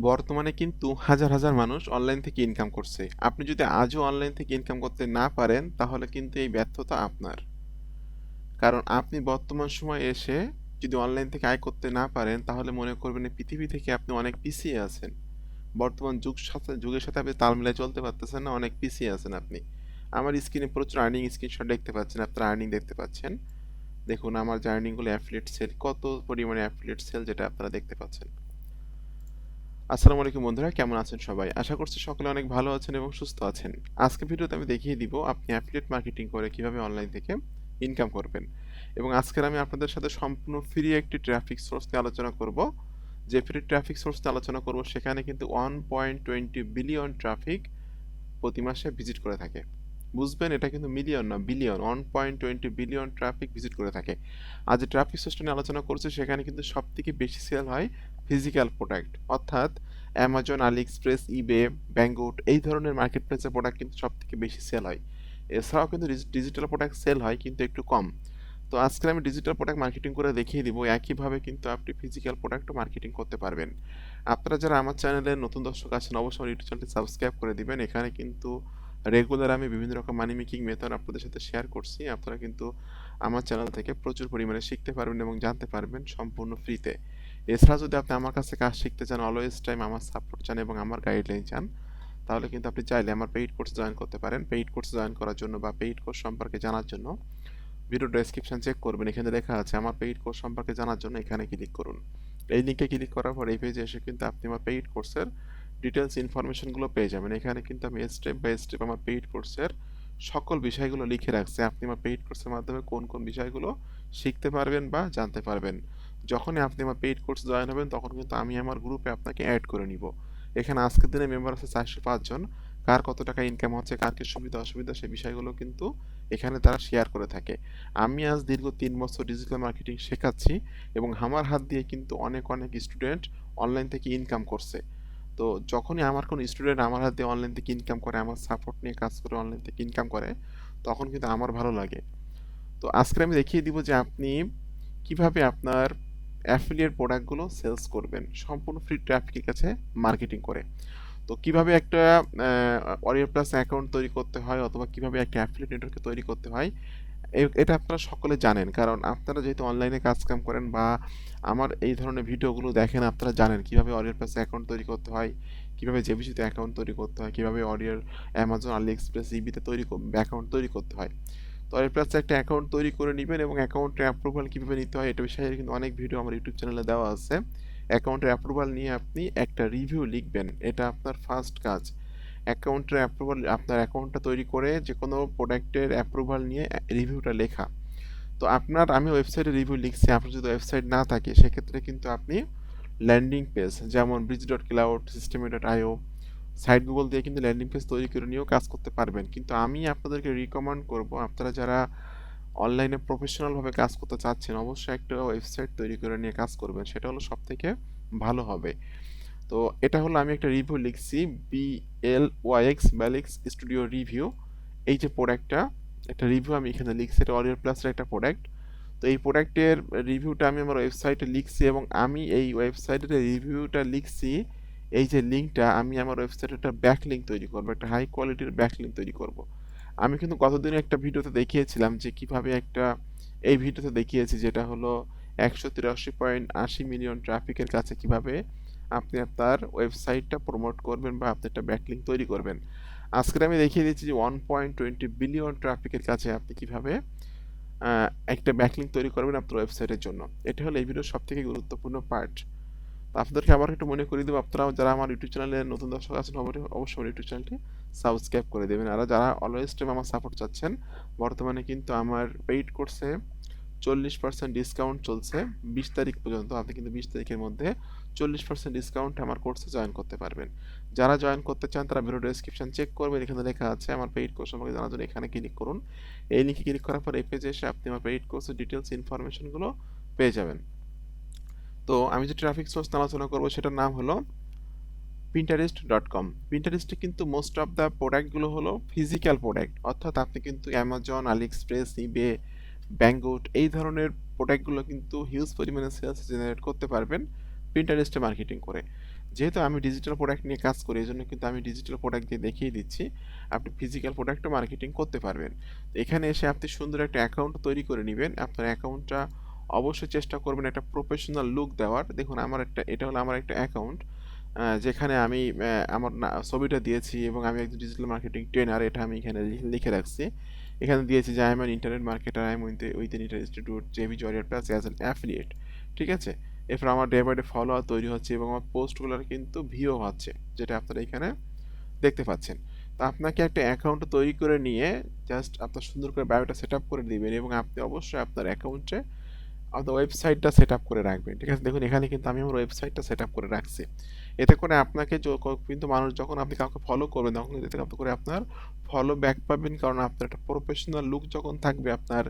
বর্তমানে কিন্তু হাজার হাজার মানুষ অনলাইন থেকে ইনকাম করছে। আপনি যদি আজও অনলাইন থেকে ইনকাম করতে না পারেন, তাহলে কিন্তু এই ব্যর্থতা আপনার। কারণ আপনি বর্তমান সময়ে এসে যদি অনলাইন থেকে আয় করতে না পারেন, তাহলে মনে করবেন পৃথিবী থেকে আপনি অনেক পিছিয়ে আছেন। বর্তমান যুগ সাথে, যুগের সাথে আপনি তাল মিলিয়ে চলতে পারতেছেন না, অনেক পিছিয়ে আছেন আপনি। আমার স্ক্রিনে প্রচুর আর্নিং স্ক্রিনশট দেখতে পাচ্ছেন, আপনার আর্নিং দেখতে পাচ্ছেন। দেখুন, আমার যে আর্নিংগুলো অ্যাফিলিয়েট সেল কত পরিমাণে অ্যাফিলিয়েট সেল যেটা আপনারা দেখতে পাচ্ছেন। আসসালামু আলাইকুম বন্ধুরা, কেমন আছেন সবাই? আশা করছি সকলে অনেক ভালো আছেন এবং সুস্থ আছেন। আজকে ভিডিওতে আমি দেখিয়ে দিব আপনি অ্যাফিলিয়েট মার্কেটিং করে কীভাবে অনলাইন থেকে ইনকাম করবেন। এবং আজকের আমি আপনাদের সাথে সম্পূর্ণ ফ্রি একটি ট্রাফিক সোর্স নিয়ে আলোচনা করব। যে ফ্রি ট্রাফিক সোর্স নিয়ে আলোচনা করব, সেখানে কিন্তু one point twenty billion traffic প্রতি মাসে ভিজিট করে থাকে। বুঝবেন, এটা কিন্তু মিলিয়ন না billion one point twenty billion traffic visit করে থাকে। আজ যে ট্রাফিক সোর্সটা নিয়ে আলোচনা করছি, সেখানে কিন্তু সব থেকে বেশি সেল হয় ফিজিক্যাল প্রোডাক্ট অর্থাৎ Amazon AliExpress eBay Banggood এই ধরনের মার্কেট প্লেসের প্রোডাক্ট কিন্তু সব থেকে বেশি সেল হয়। এছাড়াও কিন্তু ডিজিটাল প্রোডাক্ট সেল হয়, কিন্তু একটু কম। তো আজকে আমি ডিজিটাল প্রোডাক্ট মার্কেটিং করে দেখিয়ে দিব, একইভাবে কিন্তু আপনি ফিজিক্যাল প্রোডাক্টও মার্কেটিং করতে পারবেন। আপনারা যারা আমার চ্যানেলে নতুন দর্শক আছেন, অবশ্যই ইউটিউব চ্যানেলটি সাবস্ক্রাইব করে দিবেন। এখানে কিন্তু রেগুলার আমি বিভিন্ন রকম মানি মেকিং মেথড আপনাদের সাথে শেয়ার করছি। আপনারা কিন্তু আমার চ্যানেল থেকে প্রচুর পরিমাণে শিখতে পারবেন এবং জানতে পারবেন সম্পূর্ণ ফ্রিতে এছাড়া যদি আপনি আমার কাছে কাজ শিখতে চান অলওয়েজ টাইম আমার সাপোর্ট চান এবং আমার গাইডলাইন চান, তাহলে কিন্তু আপনি চাইলে আমার পেইড কোর্স জয়েন করতে পারেন। পেইড কোর্স জয়েন করার জন্য বা পেইড কোর্স সম্পর্কে জানার জন্য ভিডিও ডেসক্রিপশন চেক করবেন। এখানে লেখা আছে, আমার পেইড কোর্স সম্পর্কে জানার জন্য এখানে ক্লিক করুন। এই লিঙ্কে ক্লিক করার পর এই পেজে এসে কিন্তু আপনি আমার পেইড কোর্সের ডিটেলস ইনফরমেশনগুলো পেয়ে যাবেন। এখানে কিন্তু আমি স্টেপ বাই স্টেপ আমার পেইড কোর্সের সকল বিষয়গুলো লিখে রাখছি। আপনি আমার পেইড কোর্সের মাধ্যমে কোন কোন বিষয়গুলো শিখতে পারবেন বা জানতে পারবেন। যখনই আপনি আমার পেইড কোর্স জয়েন হবেন, তখন কিন্তু আমি আমার গ্রুপে আপনাকে অ্যাড করে নিব। এখানে আজকের দিনে মেম্বার আছে চারশো পাঁচজন কার কত টাকা ইনকাম হচ্ছে, কার কি সুবিধা, অসুবিধা সেই বিষয়গুলো কিন্তু এখানে তারা শেয়ার করে থাকে। আমি আজ দীর্ঘ তিন বছর ডিজিটাল মার্কেটিং শেখাচ্ছি এবং আমার হাত দিয়ে কিন্তু অনেক অনেক স্টুডেন্ট অনলাইন থেকে ইনকাম করছে। তো যখনই আমার কোনো স্টুডেন্ট আমার হাত দিয়ে অনলাইন থেকে ইনকাম করে, আমার সাপোর্ট নিয়ে কাজ করে অনলাইন থেকে ইনকাম করে, তখন কিন্তু আমার ভালো লাগে। তো আজকে আমি দেখিয়ে দিব যে আপনি কীভাবে আপনার অ্যাফিলিয়েট প্রোডাক্টগুলো সেলস করবেন, সম্পূর্ণ ফ্রি ট্রাফিকের কাছে মার্কেটিং করে। তো কীভাবে একটা অরিয়ার প্লাস অ্যাকাউন্ট তৈরি করতে হয় অথবা কীভাবে একটা অ্যাফিলিয়েট নেটওয়ার্কে তৈরি করতে হয় এটা আপনারা সকলে জানেন। কারণ আপনারা যেহেতু অনলাইনে কাজ কাম করেন বা আমার এই ধরনের ভিডিওগুলো দেখেন, আপনারা জানেন কীভাবে অরিয়ার প্লাস অ্যাকাউন্ট তৈরি করতে হয়, কীভাবে জেবিসিতে অ্যাকাউন্ট তৈরি করতে হয়, কীভাবে অরিয়ার অ্যামাজন আলি এক্সপ্রেস ইবিতে তৈরি অ্যাকাউন্ট তৈরি করতে হয়। তো প্লাস একটা অ্যাকাউন্ট তৈরি করে নেবেন এবং অ্যাকাউন্টের অ্যাপ্রুভাল কীভাবে নিতে হয় এটা বিষয়ে কিন্তু অনেক ভিডিও আমার ইউটিউব চ্যানেলে দেওয়া আছে। অ্যাকাউন্টের অ্যাপ্রুভাল নিয়ে আপনি একটা রিভিউ লিখবেন। এটা আপনার ফার্স্ট কাজ। অ্যাকাউন্টের অ্যাপ্রুভাল আপনার অ্যাকাউন্টটা তৈরি করে যে কোনো প্রোডাক্টের অ্যাপ্রুভাল নিয়ে রিভিউটা লেখা। তো আপনার, আমি ওয়েবসাইটে রিভিউ লিখছি। আপনার যদি ওয়েবসাইট না থাকে, সেক্ষেত্রে কিন্তু আপনি ল্যান্ডিং পেজ যেমন ব্রিজ ডট ক্লাউড সিস্টেমে ডট আইও সাইট গুগল দিয়ে কিন্তু ল্যান্ডিং পেজ তৈরি করে নিয়েও কাজ করতে পারবেন। কিন্তু আমি আপনাদেরকে রিকমেন্ড করব, আপনারা যারা অনলাইনে প্রফেশনালভাবে কাজ করতে চাচ্ছেন, অবশ্যই একটা ওয়েবসাইট তৈরি করে নিয়ে কাজ করবেন, সেটা হলো সব থেকে ভালো হবে। তো এটা হলো আমি একটা রিভিউ লিখছি বি এল ওয়াইএক্স ব্যালিক্স স্টুডিও রিভিউ এই যে প্রোডাক্টটা একটা রিভিউ আমি এখানে লিখছি, এটা অরিয়ার প্লাসের একটা প্রোডাক্ট তো এই প্রোডাক্টের রিভিউটা আমি আমার ওয়েবসাইটে লিখছি এবং আমি এই ওয়েবসাইটের রিভিউটা লিখছি এই যে লিঙ্কটা আমি আমার ওয়েবসাইটে একটা ব্যাক লিঙ্ক তৈরি করব, একটা হাই কোয়ালিটির ব্যাক লিঙ্ক তৈরি করব। আমি কিন্তু গতদিন একটা ভিডিওতে দেখিয়েছিলাম যে কীভাবে একটা, এই ভিডিওতে দেখিয়েছি যেটা হলো একশো তিরাশি পয়েন্ট আশি মিলিয়ন ট্রাফিকের কাছে কীভাবে আপনি আপনার ওয়েবসাইটটা প্রমোট করবেন বা আপনি একটা ব্যাকলিং তৈরি করবেন। আজকে আমি দেখিয়ে দিচ্ছি যে ওয়ান পয়েন্ট টোয়েন্টি বিলিয়ন ট্রাফিকের কাছে আপনি কীভাবে একটা ব্যাকলিং তৈরি করবেন আপনার ওয়েবসাইটের জন্য। এটা হলো এই ভিডিওর সব থেকে গুরুত্বপূর্ণ পার্ট আপনাদেরকে আবার একটু মনে করিয়ে দেবো, আপনারা যারা আমার ইউটিউব চ্যানেলে নতুন দর্শক আছেন, অবশ্যই অবশ্যই আমার ইউটিউব চ্যানেলটি সাবস্ক্রাইব করে দেবেন। আর যারা অলওয়েজ টাইম আমার সাপোর্ট চাচ্ছেন, বর্তমানে কিন্তু আমার পেইড কোর্সে চল্লিশ পার্সেন্ট ডিসকাউন্ট চলছে। বিশ তারিখ পর্যন্ত, আপনি কিন্তু বিশ তারিখের মধ্যে চল্লিশ পার্সেন্ট ডিসকাউন্ট আমার কোর্সে জয়েন করতে পারবেন। যারা জয়েন করতে চান, তারা ভিডিও ডেসক্রিপশন চেক করবেন, এখানে লেখা আছে আমার পেইড কোর্স সম্পর্কে জানার জন্য এখানে ক্লিক করুন। এই লিঙ্কে ক্লিক করার পর এই পেজে এসে আপনি আমার পেইড কোর্সের ডিটেলস ইনফরমেশনগুলো পেয়ে যাবেন। তো আমি যে ট্রাফিক সোর্স আলোচনা করব সেটার নাম হলো পিন্টারেস্ট ডট কম পিন্টারেস্টে কিন্তু মোস্ট অফ দ্য প্রোডাক্টগুলো হলো ফিজিক্যাল প্রোডাক্ট অর্থাৎ আপনি কিন্তু Amazon AliExpress eBay Banggood এই ধরনের প্রোডাক্টগুলো কিন্তু হিউজ পরিমাণে সেলস জেনারেট করতে পারবেন পিন্টারেস্টে মার্কেটিং করে। যেহেতু আমি ডিজিটাল প্রোডাক্ট নিয়ে কাজ করি এই জন্য কিন্তু আমি ডিজিটাল প্রোডাক্ট দিয়ে দেখিয়ে দিচ্ছি, আপনি ফিজিক্যাল প্রোডাক্টও মার্কেটিং করতে পারবেন। তো এখানে এসে আপনি সুন্দর একটা অ্যাকাউন্ট তৈরি করে নেবেন। আপনার অ্যাকাউন্টটা অবশ্যই চেষ্টা করবেন একটা প্রফেশনাল লুক দেওয়ার। দেখুন আমার একটা এটা হলো আমার একটা অ্যাকাউন্ট যেখানে আমি আমার না- ছবিটা দিয়েছি এবং আমি একজন ডিজিটাল মার্কেটিং ট্রেনার এটা আমি এখানে লিখে রাখছি। এখানে দিয়েছি যে I am internet marketer I am with in institute JB জরিয়ার plus as an affiliate ঠিক আছে? এরপর আমার ডে বাই ডে ফলোয়ার তৈরি হচ্ছে এবং আমার পোস্টগুলোর কিন্তু ভিও হচ্ছে যেটা আপনারা এখানে দেখতে পাচ্ছেন। তো আপনাকে একটা অ্যাকাউন্ট তৈরি করে নিয়ে জাস্ট আপনার সুন্দর করে বায়োটা সেট আপ করে দিবেন এবং আপনি অবশ্যই আপনার অ্যাকাউন্টে আপনার ওয়েবসাইটটা সেট আপ করে রাখবেন, ঠিক আছে? দেখুন, এখানে কিন্তু আমি আমার ওয়েবসাইটটা সেট আপ করে রাখছি। এতে করে আপনাকে কিন্তু মানুষ যখন আপনি কাউকে ফলো করবেন, তখন এতে করে আপনার ফলো ব্যাক পাবেন। কারণ আপনার একটা প্রফেশনাল লুক যখন থাকবে আপনার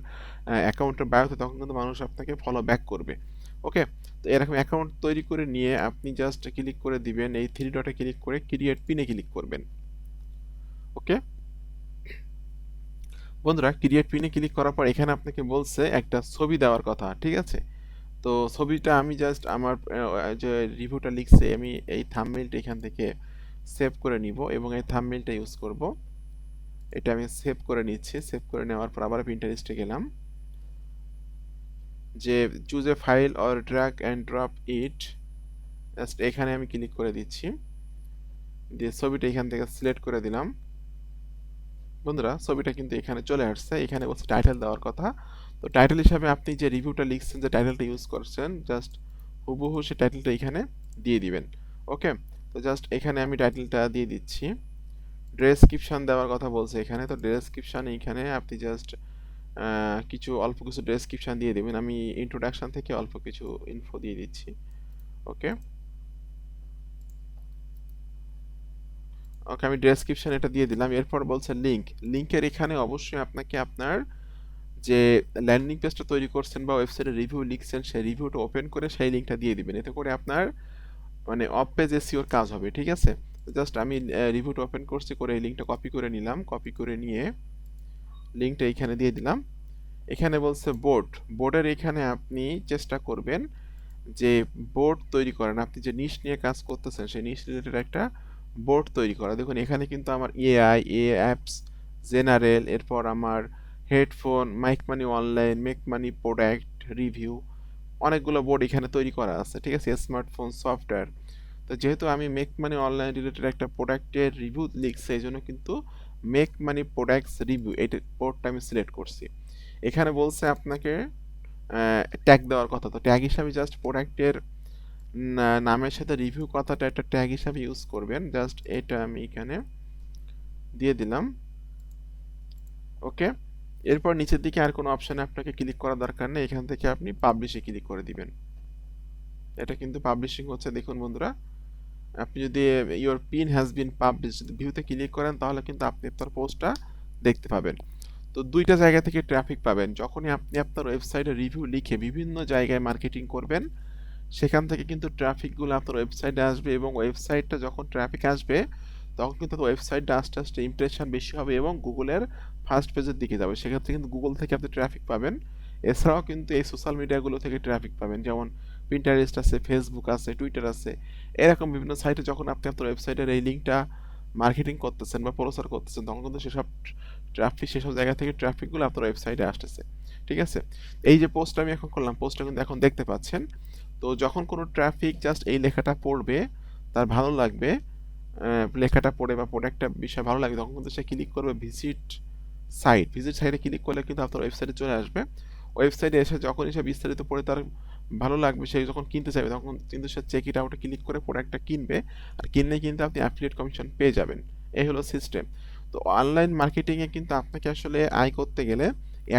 অ্যাকাউন্টের বায়োতে তখন কিন্তু মানুষ আপনাকে ফলো ব্যাক করবে। ওকে তো এরকম অ্যাকাউন্ট তৈরি করে নিয়ে আপনি জাস্ট ক্লিক করে দিবেন, এই থ্রি ডটে ক্লিক করে ক্রিয়েট পিনে ক্লিক করবেন। ওকে বন্ধুরা ক্রিয়েট পিনে ক্লিক করার পর এখানে আপনাকে বলছে একটা ছবি দেওয়ার কথা, ঠিক আছে? তো ছবিটা আমি জাস্ট আমার যে রিভিউটা লিখছে, আমি এই থাম্বনেলটা এখান থেকে সেভ করে নিব এবং এই থাম্বনেলটা ইউজ করব। এটা আমি সেভ করে নিচ্ছি সেভ করে নেওয়ার পর আবার পিন্টারেস্টে গেলাম। যে choose a file or drag and drop it just এখানে আমি ক্লিক করে দিচ্ছি। দিয়ে ছবিটা এখান থেকে সিলেক্ট করে দিলাম। বন্ধুরা, ছবিটা কিন্তু এখানে চলে আসছে। এখানে বলছে টাইটেল দেওয়ার কথা। তো টাইটেল হিসাবে আপনি যে রিভিউটা লিখছেন, যে টাইটেলটা ইউজ করছেন জাস্ট হুবহু সে টাইটেলটা এখানে দিয়ে দিবেন। ওকে তো জাস্ট এখানে আমি টাইটেলটা দিয়ে দিচ্ছি। ডেসক্রিপশন দেওয়ার কথা বলছে এখানে। তো ডেসক্রিপশন এখানে আপনি জাস্ট কিছু, অল্প কিছু ডেসক্রিপশন দিয়ে দিবেন। আমি ইন্ট্রোডাকশন থেকে অল্প কিছু ইনফো দিয়ে দিচ্ছি। ওকে ওকে, আমি ডেসক্রিপশন এটা দিয়ে দিলাম। এরপর বলছে লিঙ্ক লিঙ্কের এখানে অবশ্যই আপনাকে আপনার যে ল্যান্ডিং পেজটা তৈরি করছেন বা ওয়েবসাইটে রিভিউ লিখছেন, সেই রিভিউটা ওপেন করে সেই লিঙ্কটা দিয়ে দিবেন। এতে করে আপনার মানে অফ পেজ এসিওর কাজ হবে, ঠিক আছে? জাস্ট আমি রিভিউটা ওপেন করছি করে এই লিঙ্কটা কপি করে নিলাম। কপি করে নিয়ে লিঙ্কটা এখানে দিয়ে দিলাম। এখানে বলছে বোর্ড বোর্ডের এখানে আপনি চেষ্টা করবেন যে বোর্ড তৈরি করেন। আপনি যে নিশ নিয়ে কাজ করতেছেন, সেই নিশ রিলেটেড একটা বোর্ড তৈরি করা। দেখুন, এখানে কিন্তু আমার এআই এ অ্যাপস জেনারেল এরপর আমার headphone mic money online make money product review অনেকগুলো বোর্ড এখানে তৈরি করা আছে, ঠিক আছে? স্মার্টফোন সফটওয়্যার তো যেহেতু আমি মেক মানি অনলাইন রিলেটেড একটা প্রোডাক্টের রিভিউ লিখছি, এই জন্য কিন্তু মেক মানি প্রোডাক্টস রিভিউ এই বোর্ডটা আমি সিলেক্ট করছি। এখানে বলছে আপনাকে ট্যাগ দেওয়ার কথা। তো ট্যাগ হিসাবে জাস্ট প্রোডাক্টের নামের সাথে রিভিউ কথাটা একটা ট্যাগ হিসাবে ইউজ করবেন। জাস্ট এটা আমি এখানে দিয়ে দিলাম। ওকে এরপর নিচের দিকে আর কোনো অপশানে আপনাকে ক্লিক করার দরকার নেই। এখান থেকে আপনি পাবলিশে ক্লিক করে দিবেন। এটা কিন্তু পাবলিশিং হচ্ছে। দেখুন বন্ধুরা, আপনি যদি your pin has been publish যদি ভিউতে ক্লিক করেন, তাহলে কিন্তু আপনি আপনার পোস্টটা দেখতে পাবেন। তো দুইটা জায়গা থেকে ট্রাফিক পাবেন। যখনই আপনি আপনার ওয়েবসাইটে রিভিউ লিখে বিভিন্ন জায়গায় মার্কেটিং করবেন সেখান থেকে কিন্তু ট্রাফিকগুলো আপনার ওয়েবসাইটে আসবে এবং ওয়েবসাইটটা যখন ট্রাফিক আসবে, তখন কিন্তু ওয়েবসাইটটা আস্তে আস্তে ইমপ্রেশন বেশি হবে এবং গুগলের ফার্স্ট পেজের দিকে যাবে। সেক্ষেত্রে কিন্তু গুগল থেকে আপনি ট্রাফিক পাবেন। এছাড়াও কিন্তু এই সোশ্যাল মিডিয়াগুলো থেকে ট্রাফিক পাবেন। যেমন পিন্টারেস্ট আছে ফেসবুক আছে টুইটার আছে। এরকম বিভিন্ন সাইটে যখন আপনি আপনার ওয়েবসাইটের এই লিঙ্কটা মার্কেটিং করতেছেন বা প্রচার করতেছেন, তখন কিন্তু সেসব ট্রাফিক সেসব জায়গা থেকে ট্রাফিকগুলো আপনার ওয়েবসাইটে আসতেছে। ঠিক আছে? এই যে পোস্টটা আমি এখন করলাম পোস্টটা কিন্তু এখন দেখতে পাচ্ছেন। তো যখন কোনো ট্রাফিক জাস্ট এই লেখাটা পড়বে, তার ভালো লাগবে লেখাটা পড়ে বা প্রোডাক্টটা বিষয় ভালো লাগবে, তখন কিন্তু সে ক্লিক করবে ভিজিট সাইট ভিজিট সাইটে ক্লিক করলে কিন্তু আপনার ওয়েবসাইটে চলে আসবে। ওয়েবসাইটে এসে যখনই সে বিস্তারিত পড়ে তার ভালো লাগবে, সে যখন কিনতে চাইবে, তখন কিন্তু সে চেক ইট আউটে ক্লিক করে প্রোডাক্টটা কিনবে। আর কিনলে কিন্তু আপনি অ্যাফিলিয়েট কমিশন পেয়ে যাবেন। এই হলো সিস্টেম তো অনলাইন মার্কেটিংয়ে কিন্তু আপনাকে আসলে আয় করতে গেলে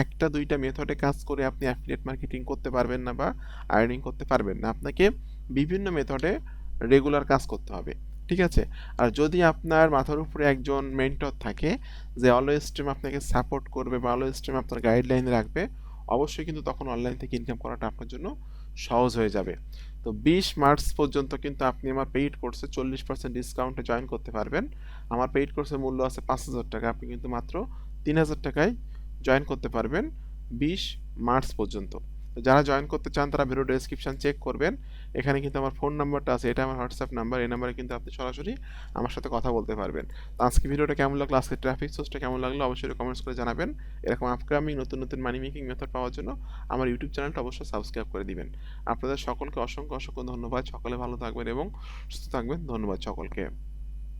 একটা, দুইটা মেথডে কাজ করে আপনি অ্যাফিলিয়েট মার্কেটিং করতে পারবেন না বা আর্নিং করতে পারবেন না। আপনাকে বিভিন্ন মেথডে রেগুলার কাজ করতে হবে, ঠিক আছে? আর যদি আপনার মাথার উপরে একজন মেন্টর থাকে, যে অলওয়েজ স্ট্রিম আপনাকে সাপোর্ট করবে বা অলওয়েজ স্ট্রিম আপনার গাইডলাইন রাখবে, অবশ্যই কিন্তু তখন অনলাইন থেকে ইনকাম করাটা আপনার জন্য সহজ হয়ে যাবে। তো বিশ মার্চ পর্যন্ত কিন্তু আপনি আমার পেইড কোর্সে চল্লিশ পার্সেন্ট ডিসকাউন্টে জয়েন করতে পারবেন। আমার পেইড কোর্সের মূল্য আছে পাঁচ হাজার টাকা, আপনি কিন্তু মাত্র তিন হাজার টাকায় জয়েন করতে পারবেন বিশ মার্চ পর্যন্ত। যারা জয়েন করতে চান, তারা ভিডিও ডেসক্রিপশন চেক করবেন। এখানে কিন্তু আমার ফোন নাম্বারটা আছে, এটা আমার হোয়াটসঅ্যাপ নাম্বার এই নাম্বারে কিন্তু আপনি সরাসরি আমার সাথে কথা বলতে পারবেন। তো আজকে ভিডিওটা কেমন লাগল, আজকে ট্রাফিক সোর্সটা কেমন লাগল, অবশ্যই কমেন্টস করে জানাবেন। এরকম আপকামিং নতুন নতুন মানি মেকিং মেথড পাওয়ার জন্য আমার ইউটিউব চ্যানেলটা অবশ্যই সাবস্ক্রাইব করে দিবেন। আপনাদের সকলকে অসংখ্য অসংখ্য ধন্যবাদ। সকলে ভালো থাকবেন এবং সুস্থ থাকবেন। ধন্যবাদ সকলকে।